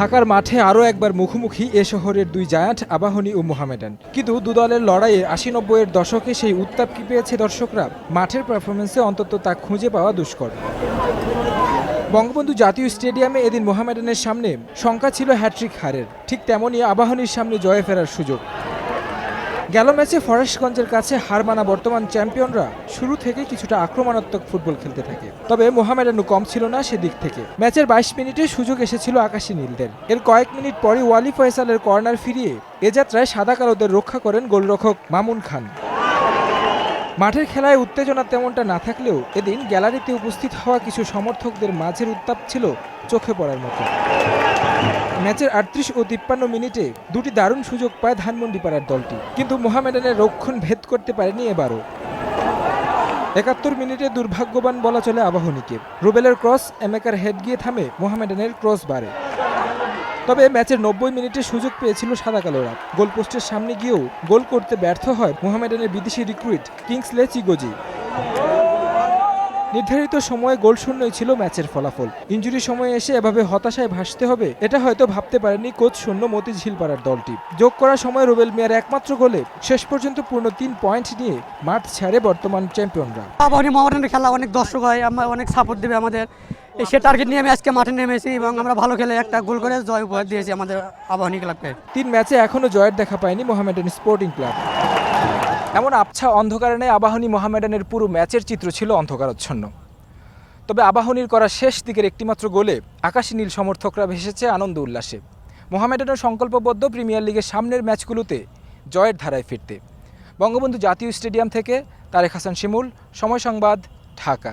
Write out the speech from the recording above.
ঢাকার মাঠে আরও একবার মুখোমুখি এ শহরের দুই জায়ান্ট, আবাহনী ও মোহামেডান। কিন্তু দুদলের লড়াইয়ে আশি নব্বইয়ের দশকে সেই উত্তাপ কি পেয়েছে দর্শকরা? মাঠের পারফরমেন্সে অন্তত তা খুঁজে পাওয়া দুষ্কর। বঙ্গবন্ধু জাতীয় স্টেডিয়ামে এদিন মোহামেডানের সামনে শঙ্কা ছিল হ্যাট্রিক হারের। ঠিক তেমনই আবাহনীর সামনে জয়ে ফেরার সুযোগ। গেল ম্যাচে ফরেস্টগঞ্জের কাছে হার মানা বর্তমান চ্যাম্পিয়নরা শুরু থেকে কিছুটা আক্রমণাত্মক ফুটবল খেলতে থাকে। তবে মোহামেডানু কম ছিল না সেদিক থেকে। ম্যাচের বাইশ মিনিটে সুযোগ এসেছিল আকাশী নীলদের। এর কয়েক মিনিট পরই ওয়ালি ফয়সালের কর্নার ফিরিয়ে এ যাত্রায় সাদা কালোদের রক্ষা করেন গোলরক্ষক মামুন খান। মাঠের খেলায় উত্তেজনা তেমনটা না থাকলেও এদিন গ্যালারিতে উপস্থিত হওয়া কিছু সমর্থকদের মাঝের উত্তাপ ছিল চোখে পড়ার মতো। ম্যাচের আটত্রিশ ও তিপ্পান্ন মিনিটে দুটি দারুণ সুযোগ পায় ধানমন্ডি পাড়ার দলটি। কিন্তু মোহামেডানের রক্ষণ ভেদ করতে পারেনি এবারও। একাত্তর মিনিটে দুর্ভাগ্যবান বলা চলে আবাহনীকে। রুবেলের ক্রস এমেকার হেড গিয়ে থামে মোহামেডানের ক্রস বারে। তবে ম্যাচের নব্বই মিনিটে সুযোগ পেয়েছিল সাদা কালোরা। গোলপোস্টের সামনে গিয়েও গোল করতে ব্যর্থ হয় মোহামেডানের বিদেশি রিক্রুইট কিংসলে চিগোজি। নির্ধারিত সময়ে গোলশূন্যই ছিল ম্যাচের ফলাফল। ইঞ্জুরি সময়ে এসে এভাবে হতাশায় ভাসতে হবে এটা হয়তো ভাবতে পারেনি কোচ শূন্য মতিঝিল পাড়ার দলটি। যোগ করার সময় রুবেল মিয়ার একমাত্র গোলে শেষ পর্যন্ত পূর্ণ তিন পয়েন্ট নিয়ে মাঠ ছাড়ে বর্তমান চ্যাম্পিয়নরা। খেলা অনেক দর্শক হয় আমরা অনেক সাপোর্ট দেবে আমাদের। সে টার্গেট নিয়ে আমি আজকে মাঠে নেমেছি এবং আমরা ভালো খেলে একটা গোল করে জয় উপহার দিয়েছি আমাদের আবাহনী ক্লাবকে। তিন ম্যাচে এখনও জয়ের দেখা পায়নি মোহামেডান স্পোর্টিং ক্লাব। এমন আবছা অন্ধকারণে আবাহনী মোহামেডানের পুরো ম্যাচের চিত্র ছিল অন্ধকারচ্ছন্ন। তবে আবাহনীর করা শেষ দিকের একটিমাত্র গোলে আকাশী নীল সমর্থকরা ভেসেছে আনন্দ উল্লাসে। মোহামেডানের সংকল্পবদ্ধ প্রিমিয়ার লিগের সামনের ম্যাচগুলোতে জয়ের ধারায় ফিরতে। বঙ্গবন্ধু জাতীয় স্টেডিয়াম থেকে তারেক হাসান শিমুল, সময় সংবাদ, ঢাকা।